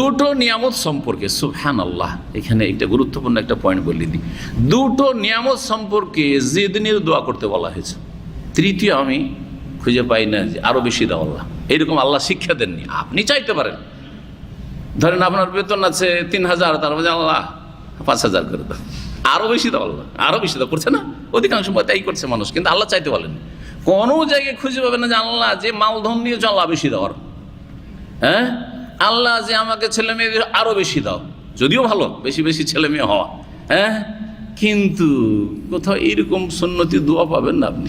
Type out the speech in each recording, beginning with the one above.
দুটো নিয়ামত সম্পর্কে সুবহান আল্লাহ এখানে একটা গুরুত্বপূর্ণ একটা পয়েন্ট বলে দিই। দুটো নিয়ামত সম্পর্কে জিদিনের দোয়া করতে বলা হয়েছে। তৃতীয় আমি খুঁজে পাই না যে আরও বেশি দাও আল্লাহ। এইরকম আল্লাহ শিক্ষা দেননি। আপনি চাইতে পারেন। ধরেন আপনার বেতন আছে তিন হাজার, তার মধ্যে আল্লাহ পাঁচ হাজার করে দাও। আরও বেশি দাও আল্লাহ আরও বেশি দাও। করছে না? অধিকাংশ তাই করছে মানুষ, কিন্তু আল্লাহ চাইতে বলেন কোনো জায়গায় খুঁজে পাবে না যে আল্লাহ যে মালধন নিয়েছে, আল্লাহ বেশি দেওয়ার। হ্যাঁ? আল্লাহ যে আমাকে ছেলে মেয়ে আরও বেশি দাও। যদিও ভালো, বেশি বেশি ছেলে মেয়ে হওয়া। হ্যাঁ? কিন্তু কোথাও এইরকম সন্নতি দোয়া পাবেন না আপনি।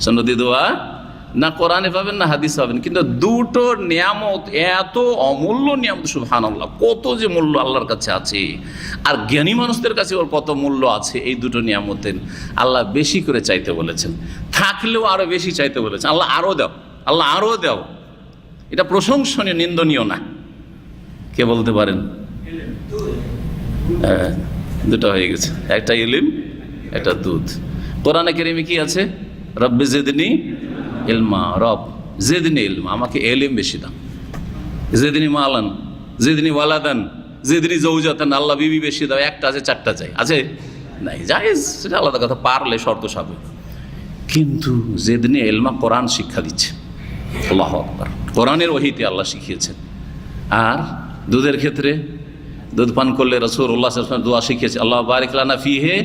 সন্নতি দোয়া না কোরআনে পাবেন না হাদিস পাবেন। কিন্তু দুটো নিয়ামত, এত অমূল্য নিয়ামত সুহান আল্লাহ কত যে মূল্য আল্লাহর কাছে আছে। আর জ্ঞানী মানুষদের কাছে ওর কত মূল্য আছে, এই দুটো নিয়ামতের আল্লাহ বেশি করে চাইতে বলেছেন। থাকলেও আরও বেশি চাইতে বলেছেন। আল্লাহ আরও দাও, আল্লাহ আরও দাও। এটা প্রশংসনীয়, নিন্দনীয় না। কে বলতে পারেন? হ্যাঁ, দুটো হয়ে গেছে। একটা ইলিম একটা দুধ। কোরআনে কেরিমে কি আছে? রব্বে জেদনি ইলমা রব জেদনি ইলমা আমাকে এলিম বেশি দাও। জেদনি মালান জেদনি ওয়ালাদান জেদনি জৌজাতান আল্লাহ বিবি বেশি দাও একটা আছে চারটা চাই। আছে? নাই যাই সেটা আলাদা কথা পারলে শর্ত সাবে কিন্তু জেদনি এলমা কোরআন শিক্ষা দিচ্ছে। আল্লাহ আকবর। কোরআনের ওহিতে আল্লাহ শিখিয়েছেন। আর দুধের ক্ষেত্রে দুধ পান করলে রসুর উল্লাহ দোয়া শিখিয়েছে, আল্লাহ বারিকলানা ফি হে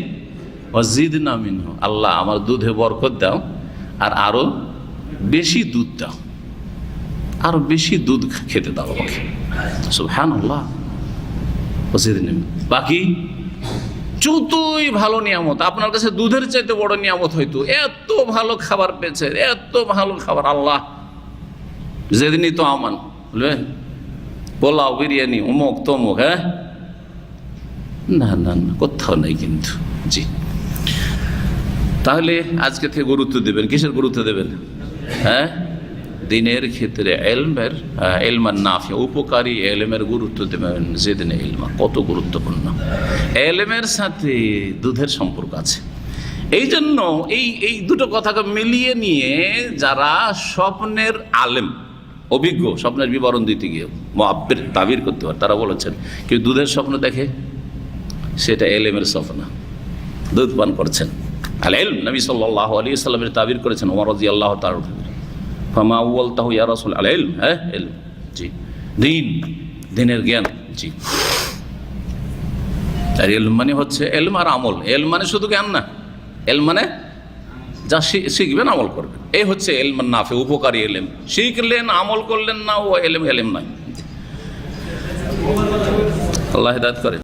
অজিদ না নামিন আল্লাহ আমার দুধে বরকত দাও আর আরও বেশি দুধ দাও। আরও বেশি দুধ খেতে দাও আমাকে। সুবহান আল্লাহ অজিদ নামিন বাকি যতই ভালো নিয়ামত, আপনার কাছে দুধের চাইতে বড় নিয়ামত হয়তো এত ভালো খাবার পেয়েছে, এত ভালো খাবার, আল্লাহ। যেদিনই তো আমান, বুঝলেন? পোলাও বিরিয়ানি, উমুক তমুক হ্যাঁ? না না না, কোথাও নেই কিন্তু। জি। তাহলে আজকে থেকে গুরুত্ব দেবেন। কিসের গুরুত্ব দেবেন? হ্যাঁ? দিনের ক্ষেত্রে এলমের এলমান নাফি, উপকারী এলমের গুরুত্ব দেবেন যেদিনে এলমা। কত গুরুত্বপূর্ণ। এলমের সাথে দুধের সম্পর্ক আছে। এই জন্য এই এই দুটো কথাকে মিলিয়ে নিয়ে যারা স্বপ্নের আলেম অভিজ্ঞ, স্বপ্নের বিবরণ দিতে গিয়ে মহাব্বের তাবির করতে পারে তারা বলেছেন, কেউ দুধের স্বপ্ন দেখে? সেটা এলেমের স্বপ্ন। দুধ পান করছেন। আল এল নবী সাল্লাহ আলী সাল্লামের তাবির করেছেন ওমর রাজি আল্লাহ তার ফামা উল তাহু আল এল হ্যাঁ? এল জি। দিন, দিনের জ্ঞান, জি। আর এল মানে হচ্ছে এলম আর আমল। এল মানে শুধু জ্ঞান না। এল মানে যা শিখবেন, আমল করবেন। এই হচ্ছে এলম নাফে, উপকারী এলেম। শিখলেন আমল করলেন না, ও এলেম এলেম নাই আল্লাহ হেদায়ত করে।